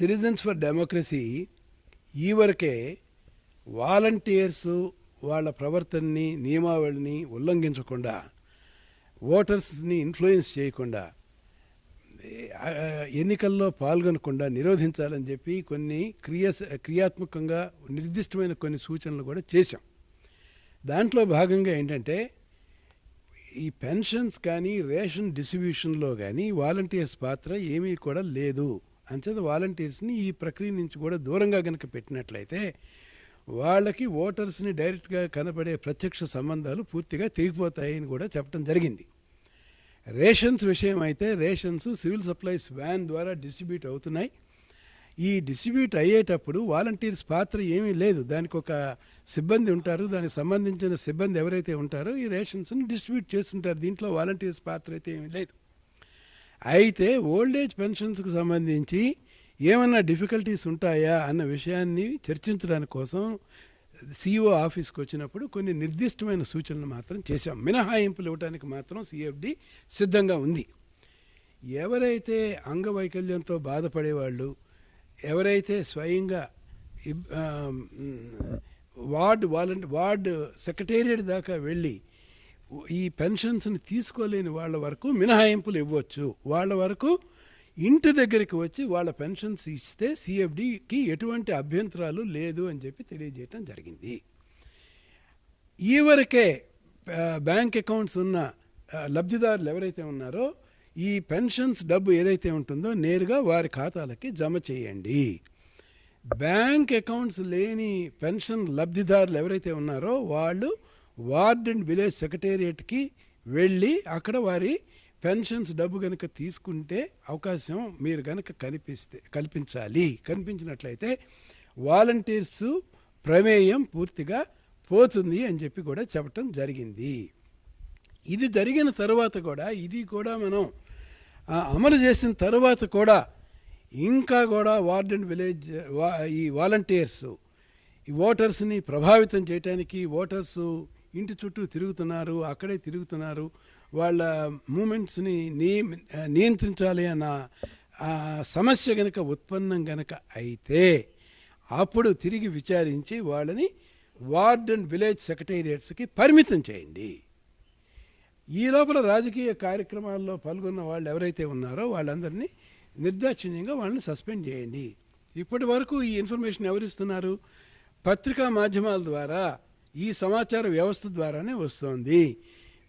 Citizens for democracy ఈ వరకే volunteers వాళ్ళ ప్రవర్తనని నియమావళిని ఉల్లంఘించకుండా ఓటర్స్ని ఇన్ఫ్లుయెన్స్ చేయకుండా ఎన్నికల్లో పాల్గొనకుండా నిరోధించాలని చెప్పి కొన్ని క్రియా క్రియాత్మకంగా నిర్దిష్టమైన కొన్ని సూచనలు కూడా చేశాం. దాంట్లో భాగంగా ఏంటంటే ఈ పెన్షన్స్ కానీ రేషన్ డిస్ట్రిబ్యూషన్లో కానీ వాలంటీర్స్ పాత్ర ఏమీ కూడా లేదు. అంచేత వాలంటీర్స్ని ఈ ప్రక్రియ నుంచి కూడా దూరంగా కనుక పెట్టినట్లయితే వాళ్ళకి ఓటర్స్ని డైరెక్ట్గా కనపడే ప్రత్యక్ష సంబంధాలు పూర్తిగా తెగిపోతాయని కూడా చెప్పడం జరిగింది. రేషన్స్ విషయం అయితే రేషన్స్ సివిల్ సప్లైస్ వ్యాన్ ద్వారా డిస్ట్రిబ్యూట్ అవుతున్నాయి. ఈ డిస్ట్రిబ్యూట్ అయ్యేటప్పుడు వాలంటీర్స్ పాత్ర ఏమీ లేదు. దానికి ఒక సిబ్బంది ఉంటారు. దానికి సంబంధించిన సిబ్బంది ఎవరైతే ఉంటారో ఈ రేషన్స్ని డిస్ట్రిబ్యూట్ చేస్తుంటారు. దీంట్లో వాలంటీర్స్ పాత్ర అయితే ఏమీ లేదు. అయితే ఓల్డ్ ఏజ్ పెన్షన్స్కి సంబంధించి ఏమన్నా డిఫికల్టీస్ ఉంటాయా అన్న విషయాన్ని చర్చించడానికి కోసం సిఇఓ ఆఫీస్కి వచ్చినప్పుడు కొన్ని నిర్దిష్టమైన సూచనలు మాత్రం చేశాం. మినహాయింపులు ఇవ్వడానికి మాత్రం సిఎఫ్డి సిద్ధంగా ఉంది. ఎవరైతే అంగవైకల్యంతో బాధపడేవాళ్ళు ఎవరైతే స్వయంగా వార్డ్ వాలంటీ వార్డ్ సెక్రటేరియట్ దాకా వెళ్ళి ఈ పెన్షన్స్ని తీసుకోలేని వాళ్ళ వరకు మినహాయింపులు ఇవ్వచ్చు. వాళ్ళ వరకు ఇంటి దగ్గరికి వచ్చి వాళ్ళ పెన్షన్స్ ఇస్తే సిఎఫ్డికి ఎటువంటి అభ్యంతరాలు లేదు అని చెప్పి తెలియజేయటం జరిగింది. ఈ వరకే బ్యాంక్ అకౌంట్స్ ఉన్న లబ్ధిదారులు ఎవరైతే ఉన్నారో ఈ పెన్షన్స్ డబ్బు ఏదైతే ఉంటుందో నేరుగా వారి ఖాతాలకి జమ చేయండి. బ్యాంక్ అకౌంట్స్ లేని పెన్షన్ లబ్ధిదారులు ఎవరైతే ఉన్నారో వాళ్ళు వార్డ్ అండ్ విలేజ్ సెక్రటేరియట్కి వెళ్ళి అక్కడ వారి పెన్షన్స్ డబ్బు కనుక తీసుకుంటే అవకాశం మీరు కనుక కనిపిస్తే కల్పించాలి. కనిపించినట్లయితే వాలంటీర్స్ ప్రమేయం పూర్తిగా పోతుంది అని చెప్పి కూడా చెప్పటం జరిగింది. ఇది జరిగిన తర్వాత కూడా ఇది కూడా మనం అమలు చేసిన తర్వాత కూడా ఇంకా కూడా వార్డ్ అండ్ విలేజ్ వా ఈ వాలంటీర్స్ ఈ ఓటర్స్ని ప్రభావితం చేయడానికి ఓటర్స్ ఇంటి చుట్టూ తిరుగుతున్నారు అక్కడే తిరుగుతున్నారు. వాళ్ళ మూమెంట్స్ని నియ నియంత్రించాలి అన్న సమస్య గనక ఉత్పన్నం గనక అయితే అప్పుడు తిరిగి విచారించి వాళ్ళని వార్డ్ అండ్ విలేజ్ సెక్రటేరియట్స్కి పరిమితం చేయండి. ఈ లోపల రాజకీయ కార్యక్రమాల్లో పాల్గొన్న వాళ్ళు ఎవరైతే ఉన్నారో వాళ్ళందరినీ నిర్దాక్షిణ్యంగా వాళ్ళని సస్పెండ్ చేయండి. ఇప్పటి వరకు ఈ ఇన్ఫర్మేషన్ ఎవరిస్తున్నారు? పత్రికా మాధ్యమాల ద్వారా ఈ సమాచార వ్యవస్థ ద్వారానే వస్తోంది.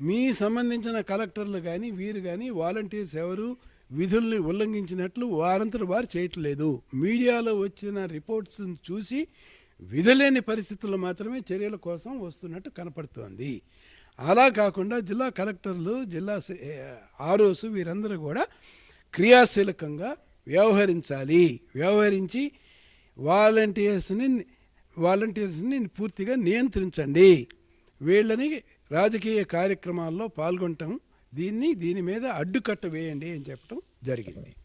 మీ సంబంధించిన కలెక్టర్లు కానీ వీరు కానీ వాలంటీర్స్ ఎవరు విధుల్ని ఉల్లంఘించినట్లు వారంతరు వారు చేయట్లేదు. మీడియాలో వచ్చిన రిపోర్ట్స్ చూసి విధులేని పరిస్థితుల్లో మాత్రమే చర్యల కోసం వస్తున్నట్టు కనపడుతోంది. అలా కాకుండా జిల్లా కలెక్టర్లు జిల్లా సె- ఆర్ఓస్ వీరందరూ కూడా క్రియాశీలకంగా వ్యవహరించాలి. వ్యవహరించి వాలంటీర్స్ని వాలంటీర్స్ని పూర్తిగా నియంత్రించండి. వీళ్ళని రాజకీయ కార్యక్రమాల్లో పాల్గొనటం దీన్ని దీని మీద అడ్డుకట్ట వేయండి అని చెప్పడం జరిగింది.